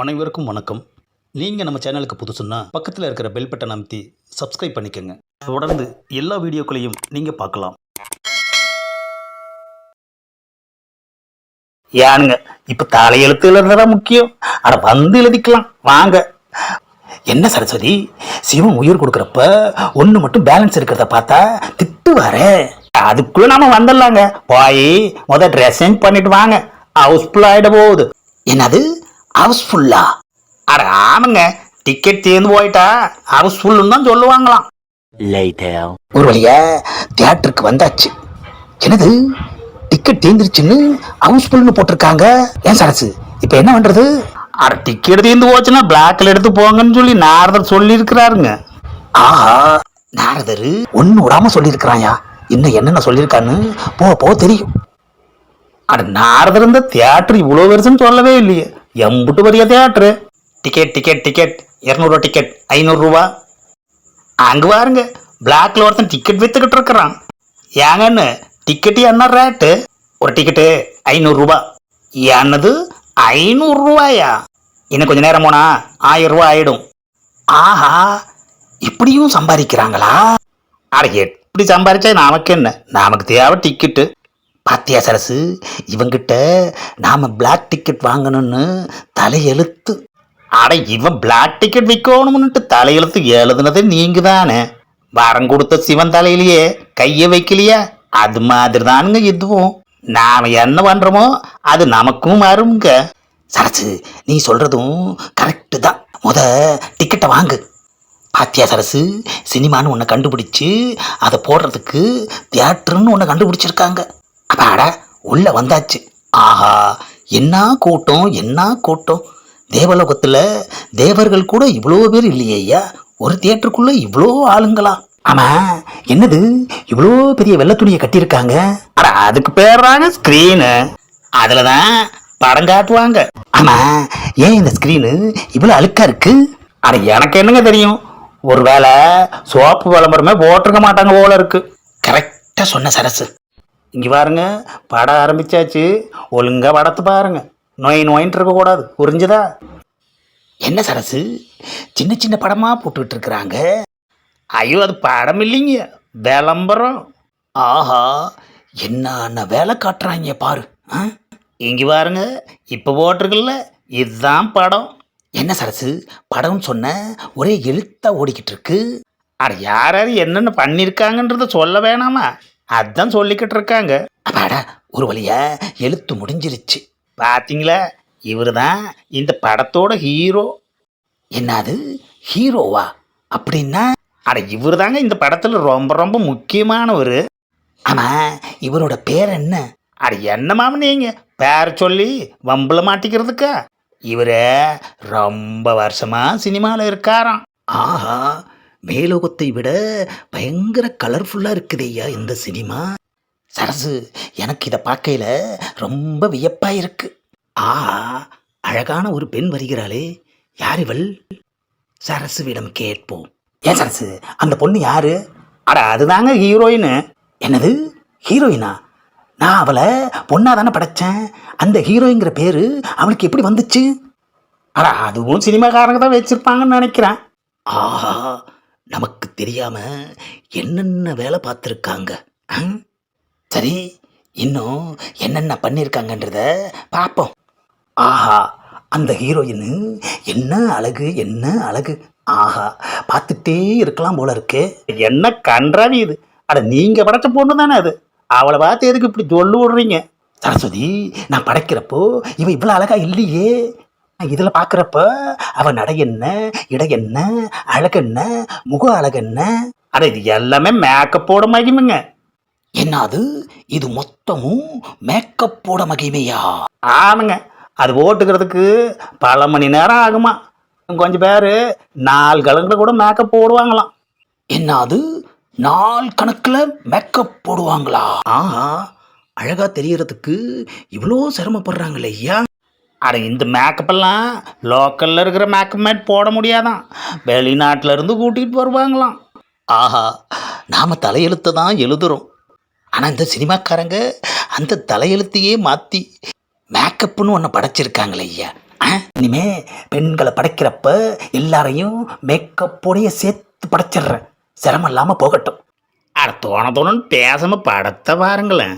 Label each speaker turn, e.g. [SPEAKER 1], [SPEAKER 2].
[SPEAKER 1] அனைவருக்கும் வணக்கம். நீங்கள் நம்ம சேனலுக்கு புதுசுன்னா பக்கத்தில் இருக்கிற பெல் பட்டன் அமைத்தி சப்ஸ்கிரைப் பண்ணிக்கோங்க. தொடர்ந்து எல்லா வீடியோக்களையும் நீங்கள் பார்க்கலாம்.
[SPEAKER 2] ஏனுங்க இப்ப தலையெழுத்து எழுதுறதா முக்கியம்? ஆனால் வந்து எழுதிக்கலாம். வாங்க. என்ன சரஸ்வதி? சிவன் உயிர் கொடுக்குறப்ப ஒண்ணு மட்டும் பேலன்ஸ் இருக்கிறத பார்த்தா திட்டு வர அதுக்குள்ள நாம வந்துடலாங்க. போய் முத ட்ரெஸ் சேஞ்ச் பண்ணிட்டு வாங்க. ஹவுஸ்ஃபுல் ஆயிட போகுது. என்னது? ஹவுஸ்ஃபுல்லா? அட ஆமாங்க டிக்கெட் தேர்ந்து போயிட்டா ஹவுஸ்ஃபுல்லுன்னு தான் சொல்லுவாங்களாம் ஒரு வழியா தியேட்டருக்கு வந்தாச்சு. என்னது? டிக்கெட் தீந்துருச்சுன்னு ஹவுஸ்ஃபுல்னு போட்டிருக்காங்க. ஏன் சரசு? இப்போ என்ன பண்றது? அட டிக்கெட் தீர்ந்து போச்சுன்னா பிளாக்ல எடுத்து போங்கன்னு சொல்லி நாரதர் சொல்லியிருக்கிறாருங்க. ஆஹா நாரதர் ஒன்னு விடாம சொல்லியிருக்கிறாயா? இன்னும் என்னென்ன சொல்லியிருக்கான்னு போ போ தெரியும். அட நாரதர் இந்த தியேட்டர் இவ்வளோ வருஷம் சொல்லவே இல்லையே. எம்புட்டு பெரிய தியேட்டரு. டிக்கெட் டிக்கெட் டிக்கெட் இரநூறுவா டிக்கெட் ஐநூறுரூவா அங்கே பாருங்க. பிளாக்ல ஒருத்தன் டிக்கெட் வித்துக்கிட்டு இருக்கிறான். ஏங்கன்னு டிக்கெட்டு என்ன ரேட்டு ஒரு டிக்கெட்டு ஐநூறுரூவா என்னது? ஐநூறுரூவாயா இன்னும் கொஞ்ச நேரம் போனா ஆயிரரூவா ஆயிடும். ஆஹா இப்படியும் சம்பாதிக்கிறாங்களா? அட எப்படி சம்பாதிச்சா நமக்கு என்ன? நமக்கு தேவை டிக்கெட்டு பாத்தியா சரசு இவங்கிட்ட நாம் பிளாக் டிக்கெட் வாங்கணும்னு தலையெழுத்து. அட இவன் பிளாக் டிக்கெட் விற்கணும்னுட்டு தலையெழுத்து எழுதுனது நீங்கள் தானே வரம் கொடுத்த சிவன் தலையிலேயே கையை வைக்கலையா? அது மாதிரி தானுங்க இதுவும் நாம் என்ன பண்ணுறோமோ அது நமக்கும் வருங்க. சரசு நீ சொல்கிறதும் கரெக்டு தான். முத டிக்கெட்டை வாங்கு. பாத்தியா சரசு சினிமான்னு ஒன்று கண்டுபிடிச்சி அதை போடுறதுக்கு தியேட்டர்னு ஒன்று கண்டுபிடிச்சிருக்காங்க. அப்பாடா உள்ளே வந்தாச்சு. ஆஹா என்ன கூட்டம் என்ன கூட்டம்? தேவலோகத்தில் தேவர்கள் கூட இவ்வளோ பேர் இல்லையே ஐயா. ஒரு தியேட்டருக்குள்ளே இவ்வளோ ஆளுங்களா? ஆமாம் என்னது? இவ்வளோ பெரிய வெள்ளை துணியை கட்டியிருக்காங்க? அட அதுக்கு பேர்றாங்க ஸ்க்ரீனு அதில் தான் படம் காட்டுவாங்க. ஆமாம் ஏன் இந்த ஸ்க்ரீனு இவ்வளோ அழுக்காக இருக்குது அட எனக்கு என்னங்க தெரியும்? ஒருவேளை சோப்பு விளம்பரமே போட்டிருக்க மாட்டாங்க போல இருக்குது கரெக்டாக சொன்ன சரசு. இங்கே பாருங்க படம் ஆரம்பிச்சாச்சு. ஒழுங்காக படத்தை பாருங்க. நோய் நோயின்ட்டு இருக்கக்கூடாது. புரிஞ்சுதா? என்ன சரசு? சின்ன சின்ன படமாக போட்டுக்கிட்டு இருக்கிறாங்க? ஐயோ அது படம் இல்லைங்க. விளம்பரம். ஆஹா என்னென்ன வேலை காட்டுறாங்க பாரு. ஆ? பாருங்க இப்போ போட்டிருக்குல்ல இதுதான் படம். என்ன சரசு? படம்னு சொன்ன ஒரே எழுத்தாக ஓடிக்கிட்டு இருக்கு. அட யார் யார் என்னென்ன பண்ணியிருக்காங்கன்றத சொல்ல வேணாமா? அதான் சொல்லிக்கிட்டு இருக்காங்க. அப்பாடா ஒரு வழியா எழுத்து முடிஞ்சிருச்சு. பார்த்தீங்களா இவர் தான் இந்த படத்தோட ஹீரோ. என்னது? ஹீரோவா? அப்படின்னா அட இவர் தாங்க இந்த படத்தில் ரொம்ப ரொம்ப முக்கியமானவர். ஆமாம் இவரோட பேர் என்ன? அட என்ன நீங்கள் நீங்க? பேர் சொல்லி வம்பில் மாட்டிக்கிறதுக்கா? இவர் ரொம்ப வருஷமா சினிமாவில் இருக்காராம். ஆஹா மேலோகத்தை விட பயங்கர கலர்ஃபுல்லாக இருக்குது ஐயா இந்த சினிமா. சரசு எனக்கு இதை பார்க்கையில ரொம்ப வியப்பாக இருக்கு. ஆ அழகான ஒரு பெண் வருகிறாளே. யார் இவள்? சரசுவிடம் கேட்போம். ஏன் சரசு அந்த பொண்ணு யாரு? அட அதுதாங்க ஹீரோயின். என்னது? ஹீரோயினா? நான் அவளை பொண்ணாக தானே படைச்சேன். அந்த ஹீரோயிங்கிற பேர் அவளுக்கு எப்படி வந்துச்சு? அட அதுவும் சினிமாக்காரங்க தான் வச்சுருப்பாங்கன்னு நினைக்கிறேன். ஆஹா நமக்கு தெரியாம என்னென்ன வேலை பார்த்துருக்காங்க? சரி இன்னும் என்னென்ன பண்ணியிருக்காங்கன்றத பார்ப்போம். ஆஹா அந்த ஹீரோயின் என்ன அழகு என்ன அழகு? ஆஹா பார்த்துட்டே இருக்கலாம் போல இருக்கு. என்ன கன்றாவி இது? அட நீங்க படைச்ச பொண்ணு தானே அது? அவளை பார்த்து எதுக்கு இப்படி சொல்லு விடுறீங்க? சரஸ்வதி நான் படைக்கிறப்போ இவன் இவ்வளோ அழகா இல்லையே. இதில் பார்க்குறப்ப அவ நடை என்ன இடை என்ன அழகு என்ன முக அழகு என்ன? அட இது எல்லாமே மேக்கப்போட மகிமைங்க. என்னது? இது மொத்தமும் மேக்கப்போட மகிமையா? ஆமாங்க. அது ஓட்டுக்கிறதுக்கு பல மணி நேரம் ஆகுமா. கொஞ்சம் பேர் நாலு கலங்கில் கூட மேக்கப் போடுவாங்களாம். என்னது? நாள் கணக்கில் மேக்கப் போடுவாங்களா? ஆஹா அழகா தெரியறதுக்கு இவ்வளோ சிரமப்படுறாங்களே ஐயா. அட இந்த மேக்கப் எல்லாம் லோக்கல்ல இருக்கிற மேக்கப் மேட் போட முடியாதான். வெளிநாட்டுல இருந்து கூட்டிகிட்டு வருவாங்களாம். ஆஹா நாம தலையெழுத்தை தான் எழுதுறோம். ஆனால் இந்த சினிமாக்காரங்க அந்த தலையெழுத்தையே மாற்றி மேக்கப்னு ஒன்று படைச்சிருக்காங்களே ஐயா. இனிமே பெண்களை படைக்கிறப்ப எல்லாரையும் மேக்கப்போடைய சேர்த்து படைச்சிடுறேன். சிரமம் இல்லாமல் போகட்டும். அட தோண தோணுன்னு பேசாம படத்தை பாருங்களேன்.